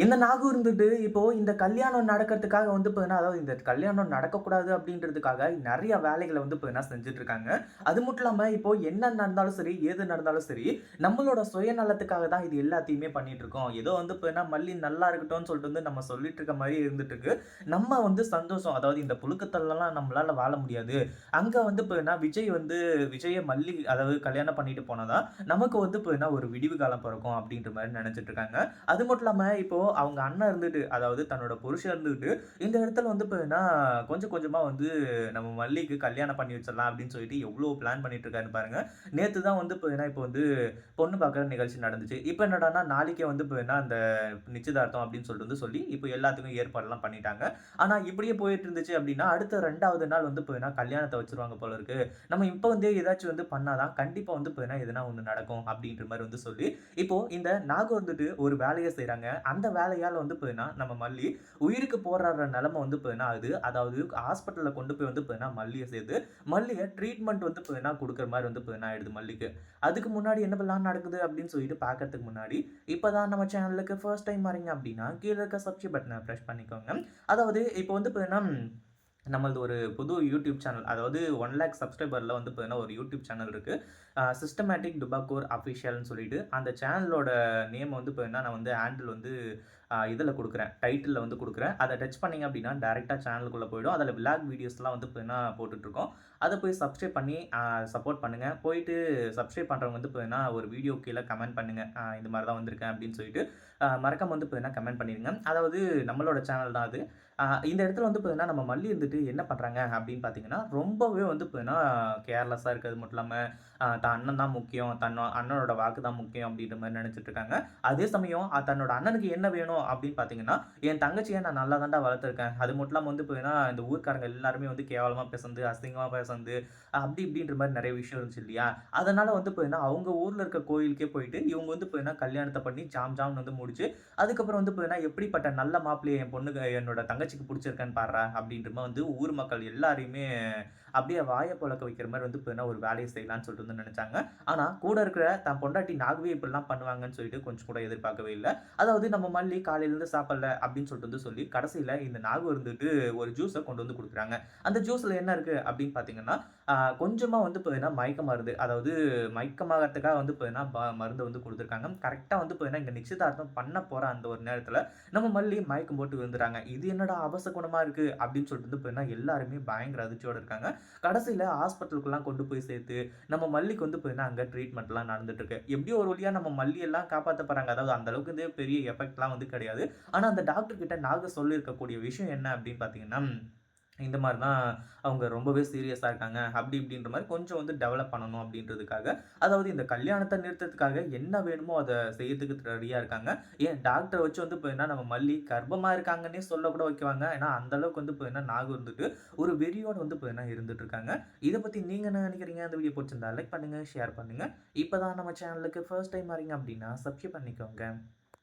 இந்த நாகு இருந்துட்டு இப்போ இந்த கல்யாணம் நடக்கிறதுக்காக வந்து பார்த்தீங்கன்னா அதாவது இந்த கல்யாணம் நடக்கக்கூடாது அப்படின்றதுக்காக நிறைய வேலைகளை வந்து பார்த்தீங்கன்னா செஞ்சுட்டு இருக்காங்க அது மட்டும் இல்லாமல் இப்போ என்ன நடந்தாலும் சரி எது நடந்தாலும் சரி நம்மளோட சுயநலத்துக்காக தான் இது எல்லாத்தையுமே பண்ணிட்டு இருக்கோம் ஏதோ வந்து பார்த்தீங்கன்னா மல்லி நல்லா இருக்கட்டும்னு சொல்லிட்டு வந்து நம்ம சொல்லிட்டு இருக்க மாதிரி இருந்துட்டு இருக்கு நம்ம வந்து சந்தோஷம் அதாவது இந்த புழுக்கத்தல்லாம் நம்மளால வாழ முடியாது. அங்கே வந்து பார்த்தீங்கன்னா விஜய் வந்து விஜயை மல்லி அதாவது கல்யாணம் பண்ணிட்டு போனாதான் நமக்கு வந்து பார்த்தீங்கன்னா ஒரு விடிவு காலம் பிறக்கும் அப்படின்ற மாதிரி நினைச்சிட்டு இருக்காங்க அது மட்டும் இல்லாமல் இப்போ அவங்க அண்ணன் இருந்துட்டு அதாவது தன்னோட புருஷன் இருந்துட்டு இந்த இடத்துல வந்து பார்த்தீங்கன்னா கொஞ்சம் கொஞ்சமாக வந்து நம்ம மல்லிக்கு கல்யாணம் பண்ணி வச்சிடலாம் அப்படின்னு சொல்லிட்டு எவ்வளோ பிளான் பண்ணிட்டு இருக்காருன்னு பாருங்க. நேற்று தான் வந்து பார்த்தீங்கன்னா இப்போ வந்து பொண்ணு பார்க்குற நிகழ்ச்சி நடந்துச்சு. இப்போ என்னடான்னா நாளைக்கே வந்து பார்த்தீங்கன்னா அந்த நிச்சயதார்த்தம் அப்படின்னு சொல்லிட்டு வந்து சொல்லி இப்போ எல்லாத்துக்கும் ஏற்பாடுலாம் பண்ணிட்டாங்க. ஆனால் இப்படியே போயிட்டு இருந்துச்சு அப்படின்னா அடுத்த ரெண்டாவது நாள் வந்து பார்த்தீங்கன்னா கல்யாணத்தை வச்சிருவாங்க போல இருக்கு. நம்ம இப்போ வந்து ஏதாச்சும் வந்து பண்ணாதான் கண்டிப்பாக வந்து பார்த்தீங்கன்னா எதுனா ஒன்று நடக்கும் அப்படின்ற மாதிரி வந்து சொல்லி இப்போ இந்த நாகு வந்துட்டு ஒரு வேலையை செய்கிறாங்க அந்த வேலையால் வந்து பார்த்தீங்கன்னா நம்ம மல்லி உயிருக்கு போராடுற நிலமை வந்து பார்த்தீங்கன்னா அது அதாவது ஹாஸ்பிட்டலில் கொண்டு போய் வந்து பார்த்தீங்கன்னா மல்லியை சேர்த்து மல்லியை ட்ரீட்மெண்ட் வந்து பார்த்தீங்கன்னா கொடுக்குற மாதிரி வந்து பார்த்தீங்கன்னா ஆயிடுது மல்லிக்கு. அதுக்கு முன்னாடி என்ன பண்ணலாம் நடக்குது அப்படின்னு சொல்லிட்டு பார்க்கறதுக்கு முன்னாடி இப்போ தான் நம்ம சேனலுக்கு ஃபர்ஸ்ட் டைம் வரீங்க அப்படின்னா கீழே இருக்க சப்ஸ்கிரைப் பட்டனை ப்ரெஸ் பண்ணிக்கோங்க. அதாவது இப்போ வந்து பார்த்தீங்கன்னா நம்மளது ஒரு புது யூடியூப் சேனல் அதாவது ஒன் லேக் சப்ஸ்கிரைபரில் வந்து பார்த்தீங்கன்னா ஒரு யூடியூப் சேனல் இருக்குது சிஸ்டமேட்டிக் டுபாக்கோர் அஃபிஷியல்னு சொல்லிட்டு அந்த சேனலோட நேம் வந்து பார்த்தீங்கன்னா நான் வந்து ஹேண்டில் வந்து இதில் கொடுக்குறேன். டைட்டிலில் வந்து கொடுக்குறேன். அதை டச் பண்ணிங்க அப்படின்னா டேரெக்டாக சேனலுக்குள்ளே போயிடும். அதில் விளாக் வீடியோஸ்லாம் வந்து இப்போ என்ன போட்டுட்ருக்கோம் அதை போய் சப்ஸ்கிரைப் பண்ணி சப்போர்ட் பண்ணுங்கள் போயிட்டு சப்ஸ்கிரைப் பண்ணுறவங்க வந்து இப்போ என்ன ஒரு வீடியோ கீழே கமெண்ட் பண்ணுங்கள் இந்த மாதிரி தான் வந்திருக்கேன் அப்படின்னு சொல்லிட்டு மறக்காம வந்து இப்போ என்ன கமெண்ட் பண்ணிடுங்க அதாவது நம்மளோட சேனல் தான் அது. இந்த இடத்துல வந்து பார்த்தீங்கன்னா நம்ம மல்லி இருந்துட்டு என்ன பண்ணுறாங்க அப்படின்னு பார்த்தீங்கன்னா ரொம்பவே வந்து இப்போ என்ன கேர்லெஸ்ஸாக இருக்கிறது மட்டும் இல்லாமல் தான் அண்ணன் தான் முக்கியம். தன்னோ அண்ணனோட வாக்கு தான் முக்கியம் அப்படின்ற மாதிரி நினச்சிட்டு இருக்காங்க. அதே சமயம் தன்னோட அண்ணனுக்கு என்ன வேணும் அப்படின்னு பார்த்தீங்கன்னா என் தங்கச்சியை நான் நல்லா தாண்டா வளர்த்துருக்கேன். அது மட்டும் இல்லாமல் வந்து போய்னா இந்த ஊர்க்காரங்க எல்லாருமே வந்து கேவலமாக பேசுறது அசிங்கமாக பேசுறது அப்படி இப்படின்ற மாதிரி நிறைய விஷயம் இருந்துச்சு இல்லையா? அதனால் வந்து பார்த்தீங்கன்னா அவங்க ஊரில் இருக்க கோயிலுக்கே போயிட்டு இவங்க வந்து பார்த்தீங்கன்னா கல்யாணத்தை பண்ணி ஜாம் ஜாம்னு வந்து முடிச்சு அதுக்கப்புறம் வந்து பார்த்தீங்கன்னா எப்படிப்பட்ட நல்ல மாப்பிள்ளையை என் பொண்ணுக்கு என்னோட தங்கச்சிக்கு பிடிச்சிருக்கேன்னு பாடுறா அப்படின்ற மாதிரி வந்து ஊர் மக்கள் எல்லாரையுமே அப்படியே வாயை புழக்க வைக்கிற மாதிரி வந்து இப்போ ஒரு வேலையை செய்யலாம்னு சொல்லிட்டு வந்து நினச்சாங்க. ஆனால் கூட இருக்கிற தன் பொண்டாட்டி நாகவே இப்படிலாம் பண்ணுவாங்கன்னு சொல்லிட்டு கொஞ்சம் கூட எதிர்பார்க்கவே இல்லை. அதாவது நம்ம மல்லி காலையிலேருந்து சாப்பிடல அப்படின்னு சொல்லிட்டு வந்து சொல்லி கடைசியில் இந்த நாகு இருந்துட்டு ஒரு ஜூஸை கொண்டு வந்து கொடுக்குறாங்க. அந்த ஜூஸில் என்ன இருக்குது அப்படின்னு பார்த்தீங்கன்னா கொஞ்சமாக வந்து பார்த்தீங்கன்னா மயக்க மருந்து அதாவது மயக்கமாகறதுக்காக வந்து பார்த்தீங்கன்னா மருந்து வந்து கொடுத்துருக்காங்க. கரெக்டாக வந்து பார்த்தீங்கன்னா இங்கே நிச்சயதார்த்தம் பண்ண போகிற அந்த ஒரு நேரத்தில் நம்ம மல்லி மயக்கம் போட்டு விழுந்துறாங்க இது என்னடா அவச குணமாக இருக்குது அப்படின்னு சொல்லிட்டு வந்து பார்த்தீங்கன்னா எல்லாருமே பயங்கர அதிர்ச்சியோடு இருக்காங்க. கடைசியில் ஹாஸ்பிட்டலுக்குலாம் கொண்டு போய் சேர்த்து நம்ம மல்லிக்கு வந்து பார்த்தீங்கன்னா அங்கே ட்ரீட்மெண்ட்லாம் நடந்துட்டு இருக்கு எப்படியோ ஒரு வழியாக நம்ம மல்லி எல்லாம் காப்பாற்ற போகிறாங்க அதாவது அந்த அளவுக்கு வந்து பெரிய எஃபெக்ட்லாம் வந்து கிடையாது. ஆனால் அந்த டாக்டர் கிட்ட சொல்லியிருக்கக்கூடிய விஷயம் என்ன அப்படின்னு பார்த்தீங்கன்னா இந்த மாதிரி தான் அவங்க ரொம்பவே சீரியஸாக இருக்காங்க. அப்படி இப்படின்ற மாதிரி கொஞ்சம் வந்து டெவலப் பண்ணணும் அப்படின்றதுக்காக அதாவது இந்த கல்யாணத்தை நிறுத்தத்துக்காக என்ன வேணுமோ அதை செய்யறதுக்கு ரெடியாக இருக்காங்க. ஏன் டாக்டரை வச்சு வந்து இப்போ என்ன நம்ம மல்லி கர்ப்பமாக இருக்காங்கன்னே சொல்ல கூட வைக்குவாங்க. ஏன்னா அந்த அளவுக்கு வந்து இப்போ என்ன நாகு இருந்துட்டு ஒரு வெறியோடு வந்து இப்போ என்ன இருந்துட்டு இருக்காங்க. இதை பற்றி நீங்கள் என்ன நினைக்கிறீங்க? அந்த வீடியோ பிடிச்சிருந்தா லைக் பண்ணுங்கள் ஷேர் பண்ணுங்கள் இப்போ தான் நம்ம சேனலுக்கு ஃபர்ஸ்ட் டைம் வரீங்க அப்படின்னா சப்ஸ்கிரைப் பண்ணிக்கோங்க.